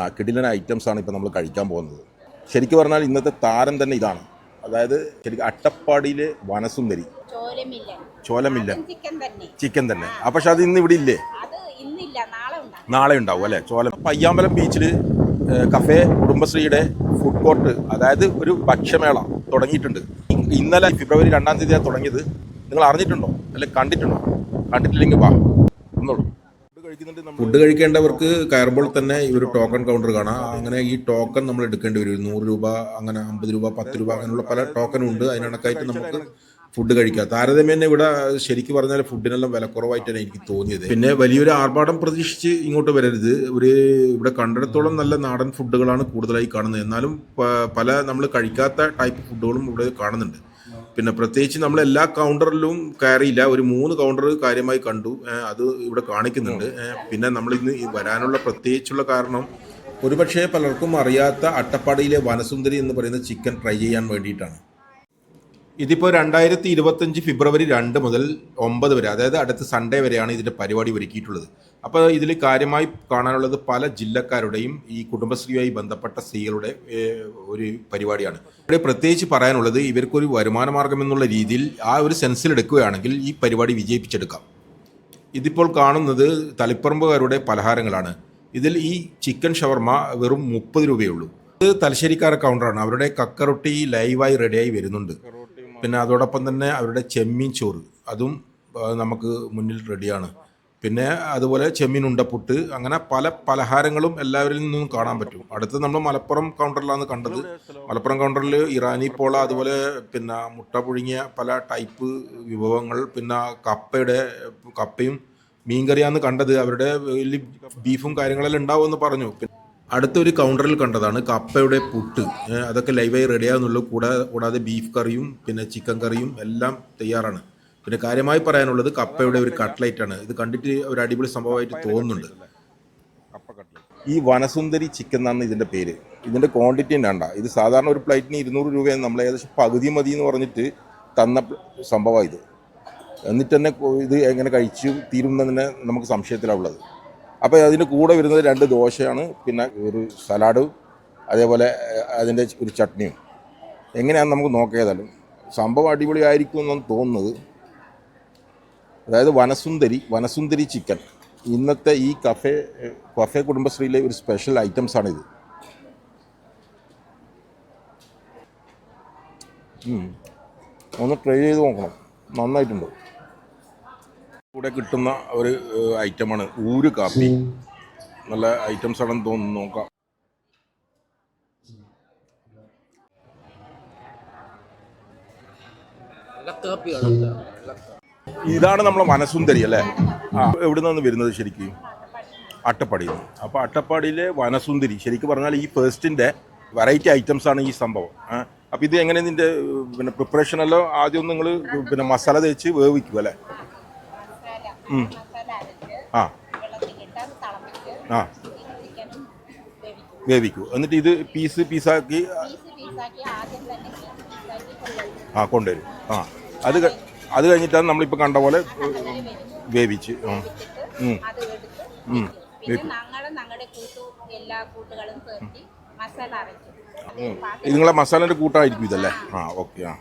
കിടിലൻ ഐറ്റംസ് ആണ് ഇപ്പോൾ നമ്മൾ കഴിക്കാൻ പോകുന്നത്. ശരിക്കും പറഞ്ഞാൽ ഇന്നത്തെ താരം തന്നെ ഇതാണ്. അതായത് ശരിക്കും അട്ടപ്പാടിയിലെ വനസുന്ദരി. ചോലമില്ല. ചിക്കൻ തന്നെ. പക്ഷെ അത് ഇന്ന് ഇവിടെ ഇല്ലേ? നാളെ ഉണ്ടാവും. അല്ലേ? ചോലം പയ്യാമ്പലം ബീച്ചിൽ കഫേ കുടുംബശ്രീയുടെ ഫുഡ് കോർട്ട് അതായത് ഒരു ഭക്ഷ്യമേള തുടങ്ങിയിട്ടുണ്ട്. ഇന്നലെ ഫെബ്രുവരി രണ്ടാം തീയതിയാണ് തുടങ്ങിയത്. നിങ്ങൾ അറിഞ്ഞിട്ടുണ്ടോ? അല്ലെ കണ്ടിട്ടുണ്ടോ? കണ്ടിട്ടില്ലെങ്കിൽ വാ. ഒന്നോളൂ ഫുഡ് കഴിക്കേണ്ടവർക്ക് കയറുമ്പോൾ തന്നെ ഈ ഒരു ടോക്കൺ കൗണ്ടർ കാണാം. അങ്ങനെ ഈ ടോക്കൺ നമ്മൾ എടുക്കേണ്ടി വരും. നൂറ് രൂപ അങ്ങനെ അമ്പത് രൂപ പത്ത് രൂപ അങ്ങനെയുള്ള പല ടോക്കൺ ഉണ്ട്. അതിനിടക്കായിട്ട് നമുക്ക് ഫുഡ് കഴിക്കുക. താരതമ്യേന ഇവിടെ ശരിക്കും പറഞ്ഞാൽ ഫുഡിനെല്ലാം വിലക്കുറവായിട്ടാണ് എനിക്ക് തോന്നിയത്. പിന്നെ വലിയൊരു ആർഭാടം പ്രതീക്ഷിച്ച് ഇങ്ങോട്ട് വരരുത്. ഒരു ഇവിടെ കണ്ടിടത്തോളം നല്ല നാടൻ ഫുഡുകളാണ് കൂടുതലായി കാണുന്നത്. എന്നാലും പല നമ്മൾ കഴിക്കാത്ത ടൈപ്പ് ഫുഡുകളും ഇവിടെ കാണുന്നുണ്ട്. പിന്നെ പ്രത്യേകിച്ച് നമ്മൾ എല്ലാ കൗണ്ടറിലും കയറിയില്ല. ഒരു മൂന്ന് കൗണ്ടർ കാര്യമായി കണ്ടു. അത് ഇവിടെ കാണിക്കുന്നുണ്ട്. പിന്നെ നമ്മൾ ഇന്ന് വരാനുള്ള പ്രത്യേകിച്ചുള്ള കാരണം ഒരുപക്ഷെ പലർക്കും അറിയാത്ത അട്ടപ്പാടിയിലെ വനസുന്ദരി എന്ന് പറയുന്ന ചിക്കൻ ട്രൈ ചെയ്യാൻ വേണ്ടിയിട്ടാണ്. ഇതിപ്പോൾ രണ്ടായിരത്തി ഇരുപത്തഞ്ച് ഫെബ്രുവരി രണ്ട് മുതൽ ഒമ്പത് വരെ അതായത് അടുത്ത സൺഡേ വരെയാണ് ഇതിന്റെ പരിപാടി ഒരുക്കിയിട്ടുള്ളത്. അപ്പോൾ ഇതിൽ കാര്യമായി കാണാനുള്ളത് പല ജില്ലക്കാരുടെയും ഈ കുടുംബശ്രീയുമായി ബന്ധപ്പെട്ട സ്ത്രീകളുടെ ഒരു പരിപാടിയാണ്. ഇവിടെ പ്രത്യേകിച്ച് പറയാനുള്ളത് ഇവർക്കൊരു വരുമാന മാർഗം എന്നുള്ള രീതിയിൽ ആ ഒരു സെൻസിൽ എടുക്കുകയാണെങ്കിൽ ഈ പരിപാടി വിജയിപ്പിച്ചെടുക്കാം. ഇതിപ്പോൾ കാണുന്നത് തളിപ്പറമ്പുകാരുടെ പലഹാരങ്ങളാണ്. ഇതിൽ ഈ ചിക്കൻ ഷവർമ വെറും മുപ്പത് രൂപയേ ഉള്ളൂ. ഇത് തലശ്ശേരിക്കാർ കൗണ്ടറാണ് അവരുടെ കക്കറൊട്ടി ലൈവായി റെഡിയായി വരുന്നുണ്ട്. പിന്നെ അതോടൊപ്പം തന്നെ അവരുടെ ചെമ്മീൻ ചോറ് അതും നമുക്ക് മുന്നിൽ റെഡിയാണ്. പിന്നെ അതുപോലെ ചെമ്മീൻ ഉണ്ടപ്പുട്ട് അങ്ങനെ പല പലഹാരങ്ങളും എല്ലാവരിൽ നിന്നും കാണാൻ പറ്റും. അടുത്ത് നമ്മൾ മലപ്പുറം കൗണ്ടറിലാണ് കണ്ടത്. മലപ്പുറം കൗണ്ടറിൽ ഇറാനി പോള അതുപോലെ പിന്നെ മുട്ട പുഴുങ്ങിയ പല ടൈപ്പ് വിഭവങ്ങൾ പിന്നെ കപ്പയുടെ കപ്പയും മീൻകറിയാന്ന് കണ്ടത്. അവരുടെ വലിയ ബീഫും കാര്യങ്ങളെല്ലാം ഉണ്ടാവുമെന്ന് പറഞ്ഞു. പിന്നെ അടുത്തൊരു കൗണ്ടറിൽ കണ്ടതാണ് കപ്പയുടെ പുട്ട്. അതൊക്കെ ലൈവായി റെഡിയാകുന്നുള്ളൂ കൂടാതെ കൂടാതെ ബീഫ് കറിയും പിന്നെ ചിക്കൻ കറിയും എല്ലാം തയ്യാറാണ്. പിന്നെ കാര്യമായി പറയാനുള്ളത് കപ്പയുടെ ഒരു കട്ട്ലൈറ്റ് ആണ്. ഇത് കണ്ടിട്ട് ഒരു അടിപൊളി സംഭവമായിട്ട് തോന്നുന്നുണ്ട്. ഈ വനസുന്ദരി ചിക്കൻ എന്നാണ് ഇതിന്റെ പേര്. ഇതിന്റെ ക്വാണ്ടിറ്റി വേണ്ട ഇത് സാധാരണ ഒരു പ്ലേറ്റിന് ഇരുന്നൂറ് രൂപയാണ്. നമ്മൾ ഏകദേശം പകുതി മതി എന്ന് പറഞ്ഞിട്ട് തന്ന സംഭവം ഇത്. എന്നിട്ട് തന്നെ ഇത് എങ്ങനെ കഴിച്ചു തീരുമെന്നതിന് നമുക്ക് സംശയത്തിലാണ് അപ്പോൾ അതിന്റെ കൂടെ വരുന്നത് രണ്ട് ദോശയാണ് പിന്നെ ഒരു സലാഡ് അതേപോലെ അതിന്റെ ഒരു ചട്നിയും. എങ്ങനെയാണെന്ന് നമുക്ക് നോക്കിയതാലും സംഭവം അടിപൊളിയായിരിക്കും എന്നാണ് തോന്നുന്നത്. അതായത് വനസുന്ദരി വനസുന്ദരി ചിക്കൻ. ഇന്നത്തെ ഈ കഫേ കഫേ കുടുംബശ്രീയിലെ ഒരു സ്പെഷ്യൽ ഐറ്റംസ് ആണിത് ഉം. ഒന്ന് ട്രൈ ചെയ്ത് നോക്കണം. നന്നായിട്ടുണ്ട്. കൂടെ കിട്ടുന്ന ഒരു ഐറ്റമാണ് ഊര് കാപ്പി. നല്ല ഐറ്റംസ് ആണെന്ന് തോന്നുന്നു നോക്കാം. ഇതാണ് നമ്മളെ വനസുന്ദരി അല്ലേ? ആ എവിടെ നിന്നാണ് വരുന്നത് ശരിക്കും? അട്ടപ്പാടിയിൽ നിന്ന്. അപ്പോൾ അട്ടപ്പാടിയിലെ വനസുന്ദരി ശരിക്കും പറഞ്ഞാൽ ഈ ഫേസ്റ്റിന്റെ വെറൈറ്റി ഐറ്റംസ് ആണ് ഈ സംഭവം. അപ്പോൾ ഇത് എങ്ങനെ നിന്റെ പിന്നെ പ്രിപ്പറേഷൻ എല്ലാം ആദ്യം നിങ്ങൾ പിന്നെ മസാല തേച്ച് വേവിക്കും അല്ലേ മസാല ഉം. മസാല അരച്ച് ആ. ആ. വേവിക്കും. എന്നിട്ട് ഇത് പീസ് പീസാക്കി ആ കൊണ്ടുവരും. ആ. അത് അത് കഴിഞ്ഞിട്ടാണ് നമ്മളിപ്പോൾ കണ്ട പോലെ വേവിച്ച് നിങ്ങളെ മസാലയുടെ കൂട്ടായിരിക്കും ഇതല്ലേ? ആ ഓക്കെ ആ.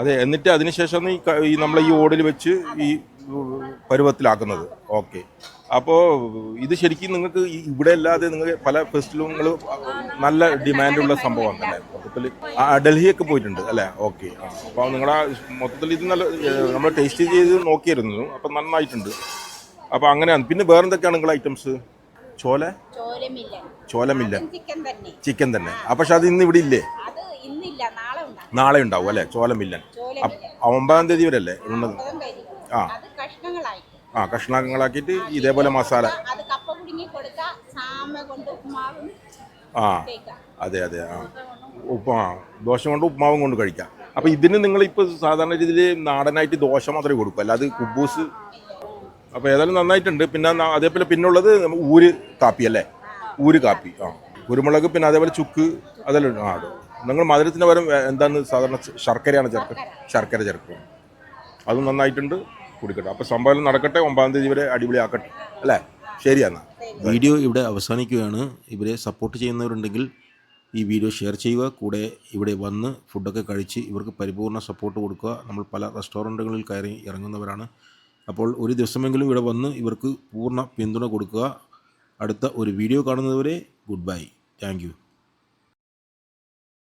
അതെ എന്നിട്ട് അതിനുശേഷം ഈ നമ്മൾ ഈ നമ്മളെ ഈ ഓടിൽ വെച്ച് ഈ പരുവത്തിലാക്കുന്നത്. ഓക്കെ. അപ്പോൾ ഇത് ശരിക്കും നിങ്ങൾക്ക് ഇവിടെ അല്ലാതെ നിങ്ങൾ പല ഫെസ്റ്റിലും നിങ്ങൾ നല്ല ഡിമാൻഡുള്ള സംഭവം അല്ലേ മൊത്തത്തിൽ ആ ഡൽഹിയൊക്കെ പോയിട്ടുണ്ട് അല്ലേ? ഓക്കെ. അപ്പോൾ നിങ്ങളുടെ മൊത്തത്തിൽ ഇത് നല്ല നമ്മൾ ടേസ്റ്റ് ചെയ്ത് നോക്കിയിരുന്നു. അപ്പം നന്നായിട്ടുണ്ട്. അപ്പോൾ അങ്ങനെയാണ്. പിന്നെ വേറെ എന്തൊക്കെയാണ് നിങ്ങൾ ഐറ്റംസ്? ചോല? ചോലമില്ല. ചിക്കൻ തന്നെ. തന്നെ. ആ പക്ഷെ അത് ഇന്ന് ഇവിടെ ഇല്ലേ? നാളെ ഉണ്ടാവും അല്ലേ? ചോലമില്ലൻ മില്ലൻ. ഒമ്പതാം തീയതി വരെ അല്ലേ ഉള്ളത്. ആ. ആ കഷ്ണങ്ങളാക്കിയിട്ട് ഇതേപോലെ മസാല. ആ. അതെ അതെ ആ. ഉപ്പ് ആ ദോശ കൊണ്ട് ഉപ്മാവും കൊണ്ട് കഴിക്കാം. അപ്പോൾ ഇതിന് നിങ്ങളിപ്പോൾ സാധാരണ രീതിയിൽ നാടനായിട്ട് ദോശ മാത്രമേ കൊടുക്കൂ. അല്ലാതെ കുബൂസ്. അപ്പോൾ ഏതായാലും നന്നായിട്ടുണ്ട്. പിന്നെ അതേപോലെ പിന്നുള്ളത് ഉള്ളത് ഊര് കാപ്പി അല്ലേ? ഊര് കാപ്പി ആ. കുരുമുളക് പിന്നെ അതേപോലെ ചുക്ക് അതെല്ലാം ആ അതെ. നിങ്ങൾ മധുരത്തിന് പകരം എന്താണ് സാധാരണ ശർക്കരയാണ് ചേർക്കുക ശർക്കര. ചേർക്കുക. അതും നന്നായിട്ടുണ്ട്. കുടിക്കട്ടെ. അപ്പോൾ സംഭവം നടക്കട്ടെ. ഒമ്പതാം തീയതി വരെ അടിപൊളിയാക്കട്ടെ. അല്ലേ? ശരിയെന്നാ വീഡിയോ ഇവിടെ അവസാനിക്കുകയാണ്. ഇവരെ സപ്പോർട്ട് ചെയ്യുന്നവരുണ്ടെങ്കിൽ ഈ വീഡിയോ ഷെയർ ചെയ്യുക. കൂടെ ഇവിടെ വന്ന് ഫുഡൊക്കെ കഴിച്ച് ഇവർക്ക് പരിപൂർണ സപ്പോർട്ട് കൊടുക്കുക. നമ്മൾ പല റെസ്റ്റോറന്റുകളിൽ കയറി ഇറങ്ങുന്നവരാണ്. അപ്പോൾ ഒരു ദിവസമെങ്കിലും ഇവിടെ വന്ന് ഇവർക്ക് പൂർണ പിന്തുണ കൊടുക്കുക. അടുത്ത ഒരു വീഡിയോ കാണുന്നതുവരെ ഗുഡ് ബൈ താങ്ക് യു